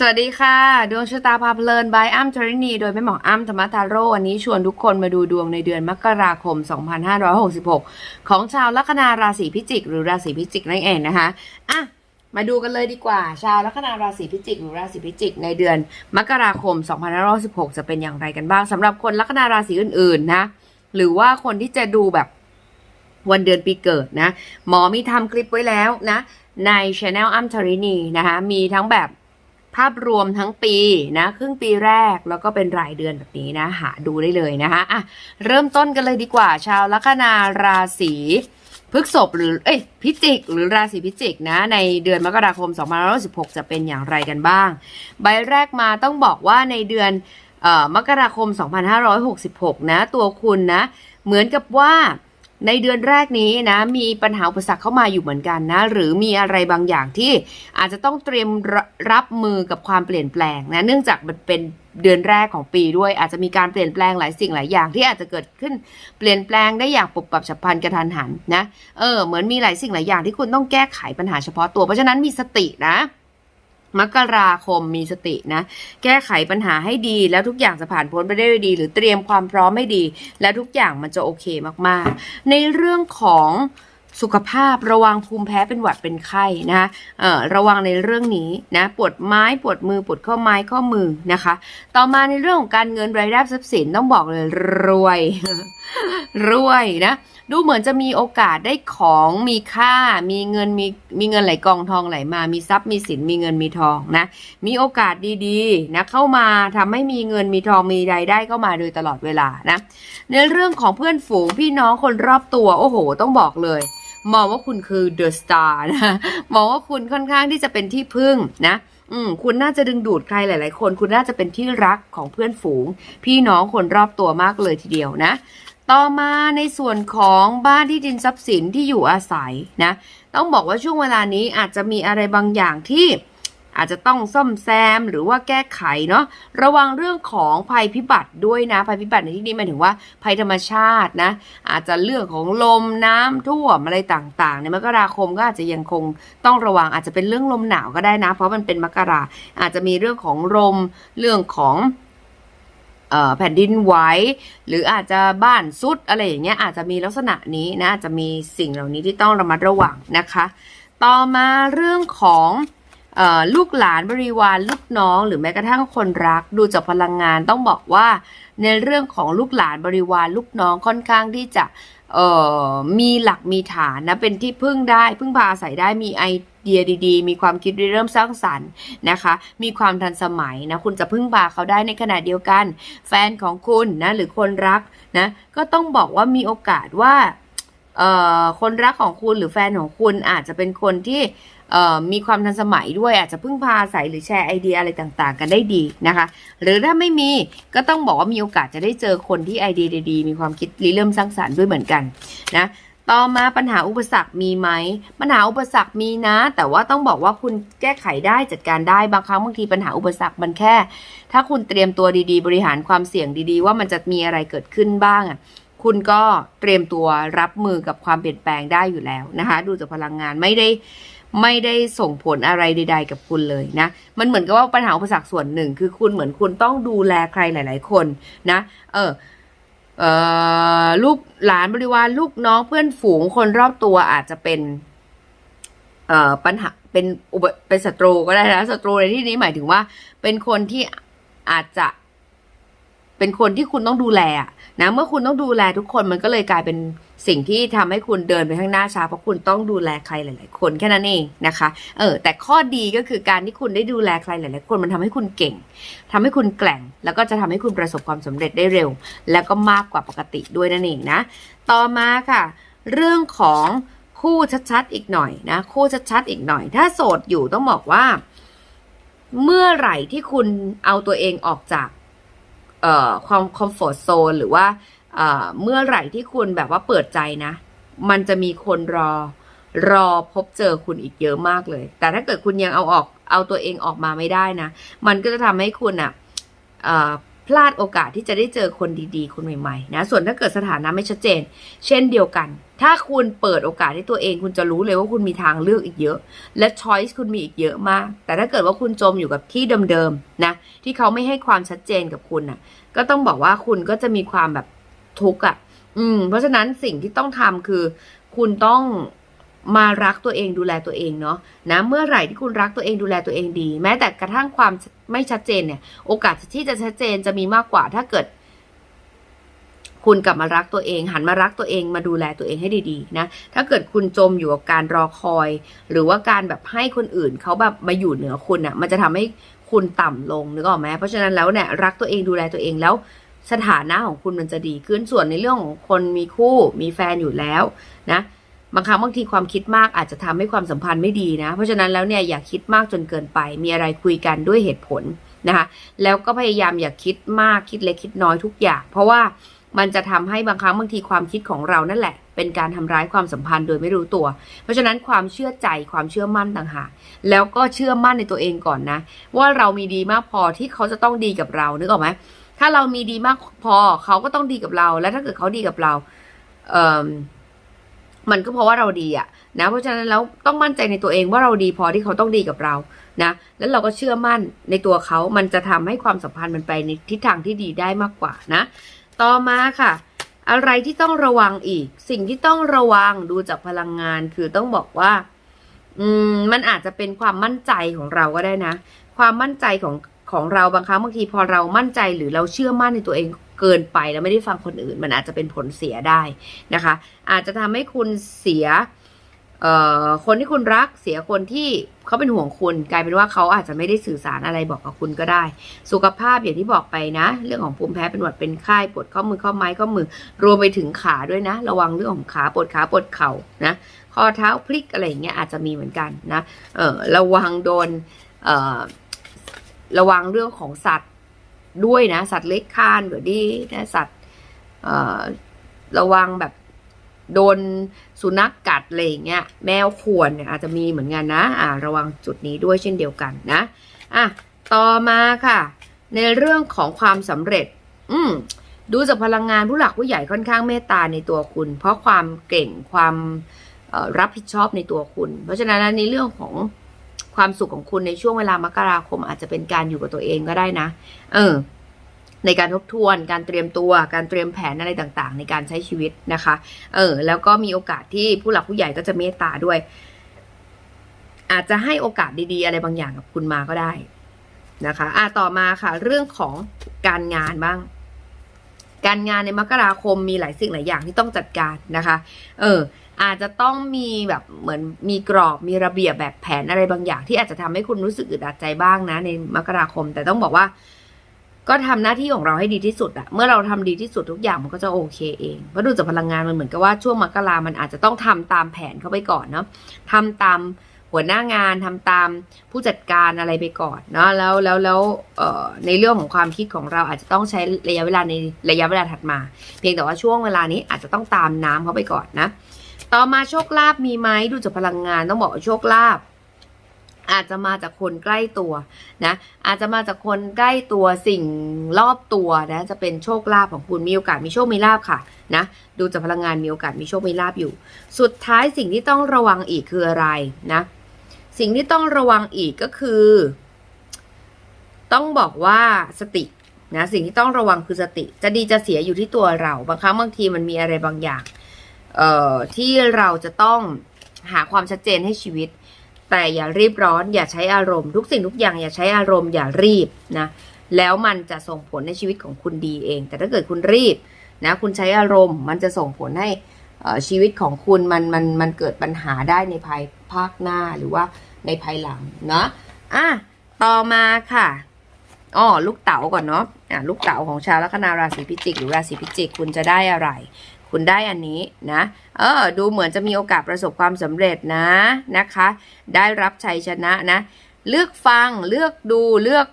สวัสดีค่ะ ดวงชะตาพาเพลินบายอ้ำธรณี โดยแม่หมออ้ำธรรมทาโร่วันนี้ชวนทุกคนมาดูดวงในเดือนมกราคม 2566 ของชาวลัคนาราศีพิจิก หรือราศีพิจิกนั่นเองนะคะอะมาดูกันเลยดีกว่า ชาวลัคนาราศีพิจิก หรือราศีพิจิก ในเดือนมกราคม 2566 จะเป็นอย่างไรกันบ้างสำหรับคนลัคนาราศีอื่นๆนะหรือว่าคนที่จะดูแบบวันเดือนปีเกิดนะหมอมีทำคลิปไว้แล้วนะใน c h anel อ้ำธรินีนะคะมีทั้งแบบ ภาพรวมทั้งปีนะครึ่งปีแรกแล้วก็เป็นรายเดือนแบบนี้นะหาดูได้เลยนะคะอะเริ่มต้นกันเลยดีกว่า ชาวลัคนาราศีพฤกษภหรือเอ้ยพิจิก หรือราศีพิจิกนะในเดือนมกราคม2516จะเป็นอย่างไรกันบ้าง ใบแรกมาต้องบอกว่าในเดือนเอ่อมกราคม 2566 นะ ตัวคุณนะ เหมือนกับว่า ในเดือนแรกนี้นะมีปัญหาอุปสรรคเข้ามาอยู่เหมือนกันนะ หรือมีอะไรบางอย่างที่อาจจะต้องเตรียมรรับมือกับความเปลี่ยนแปลงนะเนื่องจากมันเป็นเดือนแรกของปีด้วย อาจจะมีการเปลี่ยนแปลงหลายสิ่งหลายอย่างที่อาจจะเกิดขึ้นเปลี่ยนแปลงได้อย่างปุบปับฉับพลันกระทันหันนะเออเหมือนมีหลายสิ่งหลายอย่างที่คุณต้องแก้ไขปัญหาเฉพาะตัวเพราะฉะนั้นมีสตินะ มกราคมมีสตินะ แก้ไขปัญหาให้ดีแล้วทุกอย่างจะผ่านพ้นไปได้ด้วยดี หรือเตรียมความพร้อมให้ดี แล้วทุกอย่างมันจะโอเคมากๆ ในเรื่องของสุขภาพระวังภูมิแพ้เป็นหวัดเป็นไข้นะคะเอ่อระวังในเรื่องนี้นะปวดไม้ปวดมือปวดข้อไม้ข้อมือนะคะ ต่อมาในเรื่องของการเงินรายได้ทรัพย์สินต้องบอกเลยรวย รวยนะ ดูเหมือนจะมีโอกาสได้ของมีค่า มีเงินมีมีเงินไหลกองทองไหลมา มีทรัพย์มีสินมีเงินมีทองนะ มีโอกาสดีๆนะเข้ามาทำให้มีเงินมีทองมีรายได้เข้ามาโดยตลอดเวลานะในเรื่องของเพื่อนฝูงพี่น้องคนรอบตัวโอ้โห ต้องบอกเลยมองว่าคุณคือเดอะสตาร์นะมองว่าคุณค่อนข้างที่จะเป็นที่พึ่งนะ อืม คุณน่าจะดึงดูดใครหลาย ๆ คน คุณน่าจะเป็นที่รักของเพื่อนฝูง พี่น้องคนรอบตัวมากเลยทีเดียวนะ ต่อมาในส่วนของบ้านที่ดินทรัพย์สินที่อยู่อาศัยนะต้องบอกว่าช่วงเวลานี้อาจจะมีอะไรบางอย่างที่อาจจะต้องซ่อมแซมหรือว่าแก้ไขเนาะระวังเรื่องของภัยพิบัติด้วยนะ ภัยพิบัติในที่นี้หมายถึงว่าภัยธรรมชาตินะ อาจจะเรื่องของลมน้ำท่วมอะไรต่างๆ ในมกราคมก็อาจจะยังคงต้องระวังอาจจะเป็นเรื่องลมหนาวก็ได้นะ เพราะมันเป็นมกราอาจจะมีเรื่องของลมเรื่องของ แผ่นดินไหวหรืออาจจะบ้านซุดอะไรอย่างเงี้ยอาจจะมีลักษณะนี้นะอาจจะมีสิ่งเหล่านี้ที่ต้องระมัดระวังนะคะ ต่อมาเรื่องของออลูกหลานบริวารลูกน้องหรือแม้กระทั่งคนรักดูจากพลังงานต้องบอกว่าในเรื่องของลูกหลานบริวารลูกน้องค่อนข้างที่จะมีหลักมีฐานนะเป็นที่พึ่งได้พึ่งพาอาศัยได้มีไอ เดียดีๆ มีความคิดริเริ่มสร้างสรรค์นะคะ มีความทันสมัยนะคุณจะพึ่งพาเขาได้ในขณะเดียวกัน แฟนของคุณนะหรือคนรักนะก็ต้องบอกว่ามีโอกาสว่าคนรักของคุณหรือแฟนของคุณอาจจะเป็นคนที่มีความทันสมัยด้วยอาจจะพึ่งพาอาศัยหรือแชร์ไอเดียอะไรต่างๆ กันได้ดีนะคะ หรือถ้าไม่มีก็ต้องบอกว่ามีโอกาสจะได้เจอคนที่ไอเดียดีๆมีความคิดริเริ่มสร้างสรรค์ด้วยเหมือนกันนะ ต่อมาปัญหาอุปสรรคมีไหม ปัญหาอุปสรรคมีนะ แต่ว่าต้องบอกว่าคุณแก้ไขได้จัดการได้บางครั้งบางทีปัญหาอุปสรรคมันแค่ ถ้าคุณเตรียมตัวดีๆ บริหารความเสี่ยงดีๆ ว่ามันจะมีอะไรเกิดขึ้นบ้างอะคุณก็เตรียมตัวรับมือกับความเปลี่ยนแปลงได้อยู่แล้วนะคะ ดูจากพลังงานไม่ได้ไม่ได้ส่งผลอะไรใด ๆ กับคุณเลยนะ มันเหมือนกับว่าปัญหาอุปสรรคส่วนหนึ่ง คือคุณเหมือนคุณต้องดูแลใครหลาย ๆ คนนะ เออเอ่อ ลูกหลานบริวารลูกน้องเพื่อนฝูงคนรอบตัวอาจจะเป็นเอ่อปัญหาเป็นอุปเป็นศัตรูก็ได้นะศัตรูในที่นี้หมายถึงว่า เป็นคนที่อาจจะ เป็นคนที่คุณต้องดูแลนะเมื่อคุณต้องดูแลทุกคนมันก็เลยกลายเป็นสิ่งที่ทำให้คุณเดินไปข้างหน้าช้าเพราะคุณต้องดูแลใครหลาย ๆ คนแค่นั้นเองนะคะเออแต่ข้อดีก็คือการที่คุณได้ดูแลใครหลาย ๆ คนมันทำให้คุณเก่งทำให้คุณแกร่ง แล้วก็จะทำให้คุณประสบความสำเร็จได้เร็ว แล้วก็มากกว่าปกติด้วยนั่นเองนะต่อมาค่ะ เรื่องของคู่ชัดๆอีกหน่อยนะคู่ชัดๆอีกหน่อย ถ้าโสดอยู่ต้องบอกว่า เมื่อไหร่ที่คุณเอาตัวเองออกจาก ความคอมฟอร์ทโซนหรือว่าเมื่อไหร่ที่คุณแบบว่าเปิดใจนะ มันจะมีคนรอรอพบเจอคุณอีกเยอะมากเลย แต่ถ้าเกิดคุณยังเอาออกเอาตัวเองออกมาไม่ได้นะ มันก็จะทำให้คุณอะ่ะ พลาดโอกาสที่จะได้เจอคนดีๆ คนใหม่ๆนะส่วนถ้าเกิดสถานะไม่ชัดเจน เช่นเดียวกัน ถ้าคุณเปิดโอกาสให้ตัวเอง คุณจะรู้เลยว่าคุณมีทางเลือกอีกเยอะ และช้อยส์คุณมีอีกเยอะมาก แต่ถ้าเกิดว่าคุณจมอยู่กับที่เดิมๆนะที่เขาไม่ให้ความชัดเจนกับคุณน่ะ ก็ต้องบอกว่าคุณก็จะมีความแบบทุกข์อะ อืม เพราะฉะนั้นสิ่งที่ต้องทำคือ คุณต้อง มารักตัวเองดูแลตัวเองเนาะนะเมื่อไหร่ที่คุณรักตัวเองดูแลตัวเองดี แม้แต่กระทั่งความไม่ชัดเจนเนี่ย โอกาสที่จะชัดเจนจะมีมากกว่าถ้าเกิด คุณกลับมารักตัวเอง หันมารักตัวเองมาดูแลตัวเองให้ดีๆนะถ้าเกิดคุณจมอยู่กับการรอคอย หรือว่าการแบบให้คนอื่นเขาแบบมาอยู่เหนือคุณอะ มันจะทำให้คุณต่ำลงนึกออกไหมเพราะฉะนั้นแล้วเนี่ยรักตัวเองดูแลตัวเองแล้วสถานะของคุณมันจะดีขึ้นส่วนในเรื่องของคนมีคู่มีแฟนอยู่แล้วนะ บางครั้งบางทีความคิดมากอาจจะทำให้ความสัมพันธ์ไม่ดีนะ เพราะฉะนั้นแล้วเนี่ยอย่าคิดมากจนเกินไป มีอะไรคุยกันด้วยเหตุผลนะคะ แล้วก็พยายามอย่าคิดมากคิดเล็กคิดน้อยทุกอย่าง เพราะว่ามันจะทำให้บางครั้งบางทีความคิดของเรานั่นแหละ เป็นการทำร้ายความสัมพันธ์โดยไม่รู้ตัว เพราะฉะนั้นความเชื่อใจความเชื่อมั่นต่างหากแล้วก็เชื่อมั่นในตัวเองก่อนนะ ว่าเรามีดีมากพอที่เขาจะต้องดีกับเรานึกออกไหมถ้าเรามีดีมากพอเขาก็ต้องดีกับเรา และถ้าเกิดเขาดีกับเราเอ่อ มันก็เพราะว่าเราดีอะนะเพราะฉะนั้นแล้วต้องมั่นใจในตัวเองว่าเราดีพอที่เขาต้องดีกับเรานะแล้วเราก็เชื่อมั่นในตัวเขา มันจะทำให้ความสัมพันธ์มันไปในทิศทางที่ดีได้มากกว่านะ ต่อมาค่ะ อะไรที่ต้องระวังอีก สิ่งที่ต้องระวังดูจากพลังงานคือต้องบอกว่า อืมมันอาจจะเป็นความมั่นใจของเราก็ได้นะ ความมั่นใจของ ของเราบางครั้งบางทีพอเรามั่นใจหรือเราเชื่อมั่นในตัวเองเกินไปแล้วไม่ได้ฟังคนอื่น มันอาจจะเป็นผลเสียได้นะคะ อาจจะทำให้คุณเสียคนที่คุณรักเสียคนที่เขาเป็นห่วงคุณ กลายเป็นว่าเขาอาจจะไม่ได้สื่อสารอะไรบอกกับคุณก็ได้ สุขภาพอย่างที่บอกไปนะ เรื่องของภูมิแพ้เป็นหวัดเป็นไข้ปวดข้อมือข้อไม้ข้อมือ รวมไปถึงขาด้วยนะ ระวังเรื่องของขาปวดขาปวดเข่านะข้อเท้าพลิกอะไรอย่างเงี้ยอาจจะมีเหมือนกันนะเออระวังโดนเอ่อ ระวังเรื่องของสัตว์ด้วยนะ สัตว์เล็กคานก็ดีนะสัตว์ระวังแบบโดนสุนัขกกัดอะไรอย่างเงี้ย แมวข่วนเนี่ยอาจจะมีเหมือนกันนะ อ่า ระวังจุดนี้ด้วยเช่นเดียวกันนะอะต่อมาค่ะ ในเรื่องของความสำเร็จ อืมดูจากพลังงานผู้หลักผู้ใหญ่ค่อนข้างเมตตาในตัวคุณ เพราะความเก่งความรับผิดชอบในตัวคุณ เพราะฉะนั้นในเรื่องของ ความสุขของคุณในช่วงเวลามกราคม อาจจะเป็นการอยู่กับตัวเองก็ได้นะ เออ ในการทบทวน การเตรียมตัว การเตรียมแผนอะไรต่างๆ ในการใช้ชีวิตนะคะ เออ แล้วก็มีโอกาสที่ผู้หลักผู้ใหญ่ก็จะเมตตาด้วย อาจจะให้โอกาสดีๆ อะไรบางอย่างกับคุณมาก็ได้นะคะ อะต่อมาค่ะ เรื่องของการงานบ้าง การงานในมกราคมมีหลายสิ่งหลายอย่างที่ต้องจัดการนะคะ เออ อาจจะต้องมีแบบเหมือนมีกรอบมีระเบียบแบบแผนอะไรบางอย่าง ที่อาจจะทำให้คุณรู้สึกอึดอัดใจบ้างนะ ในมกราคม แต่ต้องบอกว่า ก็ทำหน้าที่ของเราให้ดีที่สุดอะเมื่อเราทำดีที่สุดทุกอย่างมันก็จะโอเคเองเพราะดูจากพลังงานมันเหมือนกับว่าช่วงมกรามันอาจจะต้องทำตามแผนเข้าไปก่อนเนาะทำตาม หัวหน้างานทำตามผู้จัดการอะไรไปก่อนเนาะแล้วแล้วแล้วในเรื่องของความคิดของเราอาจจะต้องใช้ระยะเวลาในระยะเวลาถัดมา เพียงแต่ว่าช่วงเวลานี้อาจจะต้องตามน้ำเขาไปก่อนนะ ต่อมาโชคลาภมีไหมดูจากพลังงานต้องบอกว่าโชคลาภอาจจะมาจากคนใกล้ตัวนะอาจจะมาจากคนใกล้ตัวสิ่งรอบตัวนะจะเป็นโชคลาภของคุณมีโอกาสมีโชคมีลาภค่ะนะดูจากพลังงานมีโอกาสมีโชคมีลาภอยู่ สุดท้ายสิ่งที่ต้องระวังอีกคืออะไรนะ สิ่งที่ต้องระวังอีกก็คือ ต้องบอกว่าสตินะสิ่งที่ต้องระวังคือสติ จะดีจะเสียอยู่ที่ตัวเรา บางครั้งบางทีมันมีอะไรบางอย่าง เอ่อที่เราจะต้องหาความชัดเจนให้ชีวิต แต่อย่ารีบร้อน อย่าใช้อารมณ์ทุกสิ่งทุกอย่างอย่าใช้อารมณ์อย่ารีบนะแล้วมันจะส่งผลในชีวิตของคุณดีเอง แต่ถ้าเกิดคุณรีบนะคุณใช้อารมณ์ มันจะส่งผลให้ชีวิตของคุณมันมันมันเกิดปัญหาได้ในภาย ภาคหน้าหรือว่าในภายหลังเนาะอะต่อมาค่ะอ๋อลูกเต๋าก่อนเนาะอะลูกเต๋าของชาวลัคนาราศีพิจิก หรือราศีพิจิก คุณจะได้อะไร คุณได้อันนี้นะเออดูเหมือนจะมีโอกาสประสบความสำเร็จนะนะคะ ได้รับชัยชนะนะ เลือกฟังเลือกดูเลือก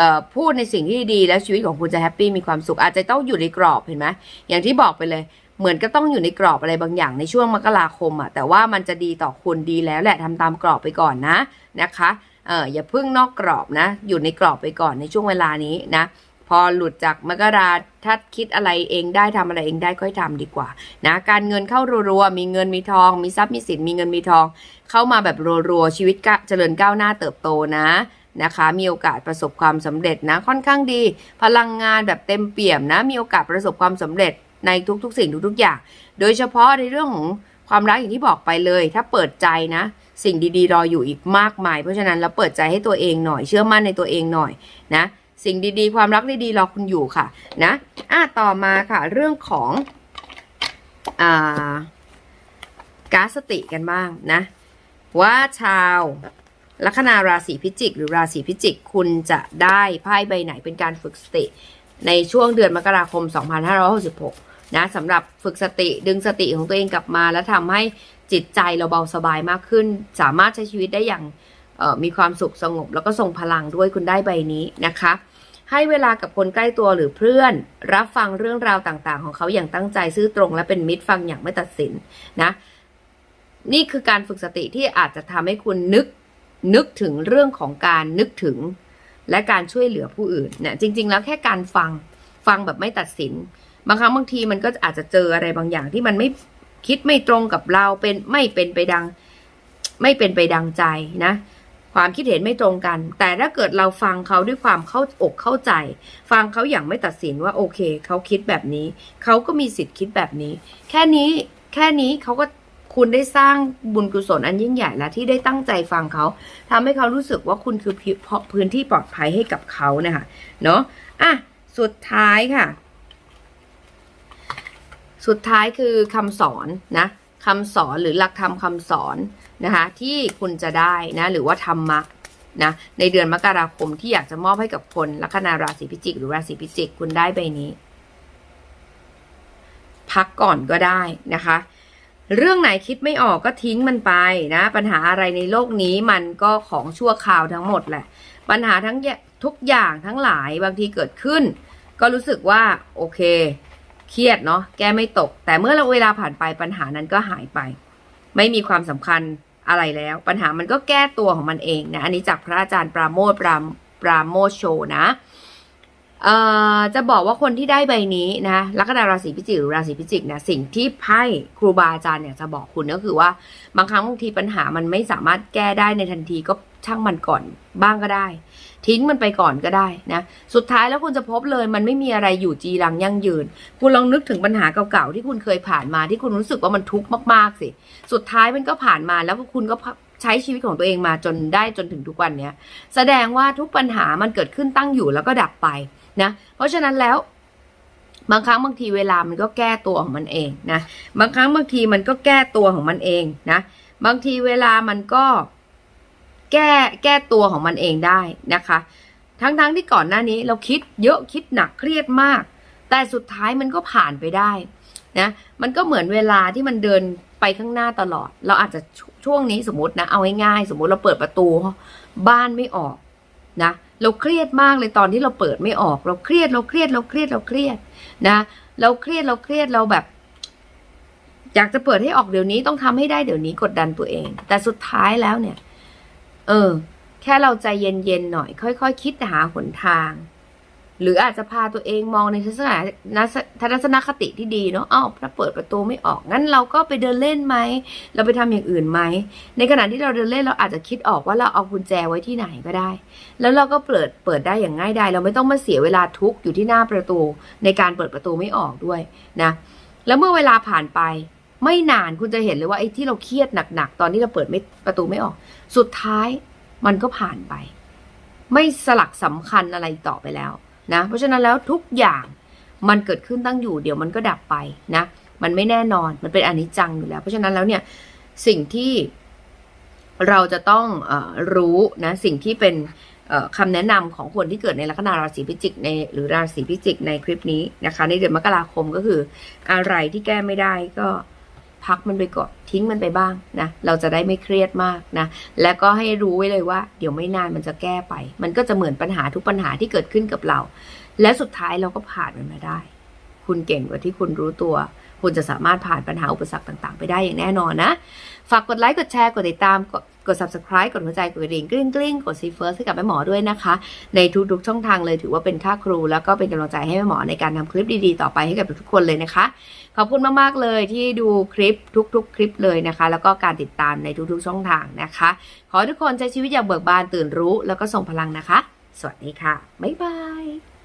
ออพูดในสิ่งที่ดีแล้วชีวิตของคุณจะแฮปปี้มีความสุขอาจจะต้องอยู่ในกรอบเห็นไหมอย่างที่บอกไปเลย เหมือนก็ต้องอยู่ในกรอบอะไรบางอย่างในช่วงมกราคมอะแต่ว่ามันจะดีต่อคุณดีแล้วแหละทำตามกรอบไปก่อนนะนะคะเอออย่าพึ่งนอกกรอบนะ อยู่ในกรอบไปก่อนในช่วงเวลานี้นะพอหลุดจากมกราถ้าคิดอะไรเองได้ทำอะไรเองได้ค่อยทำดีกว่านะการเงินเข้ารัวๆมีเงินมีทอง มีทรัพย์มีสินมีเงินมีทอง เข้ามาแบบรัวๆชีวิตกะเจริญก้าวหน้าเติบโตนะนะคะ มีโอกาสประสบความสำเร็จนะค่อนข้างดี พลังงานแบบเต็มเปี่ยมนะ มีโอกาสประสบความสำเร็จ ในทุกๆ สิ่งทุกๆอย่าง โดยเฉพาะในเรื่องของความรักอย่างที่บอกไปเลย ถ้าเปิดใจนะ สิ่งดีๆ รออยู่อีกมากมาย เพราะฉะนั้นเราเปิดใจให้ตัวเองหน่อย เชื่อมั่นในตัวเองหน่อยนะ สิ่งดีๆ ความรักดีๆรอคุณอยู่ค่ะนะอะต่อมาค่ะ เรื่องของอ่าก๊าซสติกันบ้างนะ ว่าชาวลัคนาราศีพิจิก หรือราศีพิจิก คุณจะได้ไพ่ใบไหนเป็นการฝึกสติ ในช่วงเดือนมกราคม 2566 นะสำหรับฝึกสติดึงสติของตัวเองกลับมา แล้วทำให้จิตใจเราเบาสบายมากขึ้น สามารถใช้ชีวิตได้อย่างมีความสุขสงบ แล้วก็ทรงพลังด้วยคุณได้ใบนี้นะคะ ให้เวลากับคนใกล้ตัวหรือเพื่อน รับฟังเรื่องราวต่างๆ ของเขาอย่างตั้งใจซื่อตรง และเป็นมิตรฟังอย่างไม่ตัดสินนะนี่คือการฝึกสติที่อาจจะทำให้คุณนึกนึกถึงเรื่องของการนึกถึง และการช่วยเหลือผู้อื่นเนี่ยจริง ๆ แล้วแค่การฟังฟังแบบไม่ตัดสิน บางครั้งบางทีมันก็อาจจะเจออะไรบางอย่างที่มันไม่คิดไม่ตรงกับเราเป็นไม่เป็นไปดัง ไม่เป็นไปดังใจนะ ความคิดเห็นไม่ตรงกัน แต่ถ้าเกิดเราฟังเขาด้วยความเข้าอกเข้าใจ ฟังเขาอย่างไม่ตัดสินว่าโอเค เขาคิดแบบนี้ เขาก็มีสิทธิ์คิดแบบนี้ แค่นี้แค่นี้เขาก็ คุณได้สร้างบุญกุศลอันยิ่งใหญ่แล้วที่ได้ตั้งใจฟังเขาทำให้เขารู้สึกว่าคุณคือพิพื้นที่ปลอดภัยให้กับเขานะคะเนาะอะสุดท้ายค่ะ สุดท้ายคือคำสอนนะคำสอนหรือหลักธรรมคำสอนนะคะที่คุณจะได้นะหรือว่าธรรมะนะในเดือนมกราคมที่อยากจะมอบให้กับคนลัคนาราศีพิจิก หรือราศีพิจิก คุณได้ใบนี้ พักก่อนก็ได้นะคะ เรื่องไหนคิดไม่ออกก็ทิ้งมันไปนะ ปัญหาอะไรในโลกนี้มันก็ของชั่วคราวทั้งหมดแหละ ปัญหาทั้งทุกอย่างทั้งหลายบางทีเกิดขึ้น ก็รู้สึกว่าโอเค เครียดเนาะแก้ไม่ตก แต่เมื่อเราเวลาผ่านไปปัญหานั้นก็หายไป ไม่มีความสำคัญอะไรแล้ว ปัญหามันก็แก้ตัวของมันเองนะอันนี้จากพระอาจารย์ปราโมทปรามปราโมทโชนะ เอ่อจะบอกว่าคนที่ได้ใบนี้นะลัคนาราศีพิจิกหรือราศีพิจิกเนี่ยสิ่งที่ไพ่ครูบาอาจารย์เนี่ยจะบอกคุณก็คือว่าบางครั้งบางทีปัญหามันไม่สามารถแก้ได้ในทันทีก็ช่างมันก่อนบ้างก็ได้ ทิ้งมันไปก่อนก็ได้นะสุดท้ายแล้วคุณจะพบเลยมันไม่มีอะไรอยู่จีรังยั่งยืน คุณลองนึกถึงปัญหาเก่าๆที่คุณเคยผ่านมาที่คุณรู้สึกว่ามันทุกข์มากๆสิสุดท้ายมันก็ผ่านมาแล้วคุณก็ใช้ชีวิตของตัวเองมาจนได้จนถึงทุกวันเนี้ยแสดงว่าทุกปัญหามันเกิดขึ้นตั้งอยู่แล้วก็ดับไป นะเพราะฉะนั้นแล้วบางครั้งบางทีเวลามันก็แก้ตัวของมันเองนะบางครั้งบางทีมันก็แก้ตัวของมันเองนะบางทีเวลามันก็แก้แก้ตัวของมันเองได้นะคะ ทั้งๆทที่ก่อนหน้านี้เราคิดเยอะคิดหนักเครียดมาก แต่สุดท้ายมันก็ผ่านไปได้นะมันก็เหมือนเวลาที่มันเดินไปข้างหน้าตลอด เราอาจจะชช่วงนี้สมมตินะเอาง่ายๆสมมติเราเปิดประตูบ้านไม่ออกนะ เราเครียดมากเลยตอนที่เราเปิดไม่ออก เราเครียดเราเครียดเราเครียดเราเครียดนะ เราเครียดเราเครียดเราแบบ อยากจะเปิดให้ออกเดี๋ยวนี้ต้องทำให้ได้เดี๋ยวนี้กดดันตัวเอง แต่สุดท้ายแล้วเนี่ย เออ แค่เราใจเย็นๆหน่อย ค่อยๆคคิดหาหนทาง หรืออาจจะพาตัวเองมองในทัศนทัศนคติที่ดีเนาะอ้าวถ้าเปิดประตูไม่ออกงั้นเราก็ไปเดินเล่นไหม เราไปทำอย่างอื่นไหม ในขณะที่เราเดินเล่นเราอาจจะคิดออกว่าเราเอากุญแจไว้ที่ไหนก็ได้ แล้วเราก็เปิดเปิดได้อย่างง่ายดายเราไม่ต้องมาเสียเวลาทุกอยู่ที่หน้าประตู ในการเปิดประตูไม่ออกด้วยนะ แล้วเมื่อเวลาผ่านไปไม่นานคุณจะเห็นเลยว่าไอ้ที่เราเครียดหนักๆตอนที่เราเปิดไม่ประตูไม่ออก สุดท้ายมันก็ผ่านไป ไม่สลักสำคัญอะไรต่อไปแล้ว นะ เพราะฉะนั้นแล้วทุกอย่างมันเกิดขึ้นตั้งอยู่ เดี๋ยวมันก็ดับไปนะ มันไม่แน่นอน มันเป็นอนิจจังอยู่แล้ว เพราะฉะนั้นแล้วเนี่ยสิ่งที่เราจะต้องอรู้นะสิ่งที่เป็นเอ่อคำแนะนำของคนที่เกิดในลัคนาราศีพิจิกในหรือราศีพิจิกในคลิปนี้นะคะ ในเดือนมกราคมก็คืออะไรที่แก้ไม่ได้ก็ พักมันไปก่อนทิ้งมันไปบ้างนะเราจะได้ไม่เครียดมากนะแล้วก็ให้รู้ไว้เลยว่า เดี๋ยวไม่นานมันจะแก้ไป มันก็จะเหมือนปัญหาทุกปัญหาที่เกิดขึ้นกับเรา และสุดท้ายเราก็ผ่านมันมาได้ คุณเก่งกว่าที่คุณรู้ตัว คุณจะสามารถผ่านปัญหาอุปสรรคต่างๆ ไปได้อย่างแน่นอนนะ ฝากกดไลค์กดแชร์กดติดตามกดกด subscribe กดหัวใจกดกระดิ่งกริ้งกริ้งกดซีเฟิร์สให้กับแม่หมอด้วยนะคะ ในทุกๆช่องทางเลยถือว่าเป็นค่าครู แล้วก็เป็นกำลังใจให้แม่หมอในการทำคลิปดีๆ ต่อไปให้กับทุกๆคนเลยนะคะ ขอบคุณมากๆเลยที่ดูคลิปทุก ๆ คลิปเลยนะคะ แล้วก็การติดตามในทุกๆช่องทางนะคะ ขอทุกคนใช้ชีวิตอย่างเบิกบานตื่นรู้ แล้วก็ส่งพลังนะคะ สวัสดีค่ะบ๊ายบาย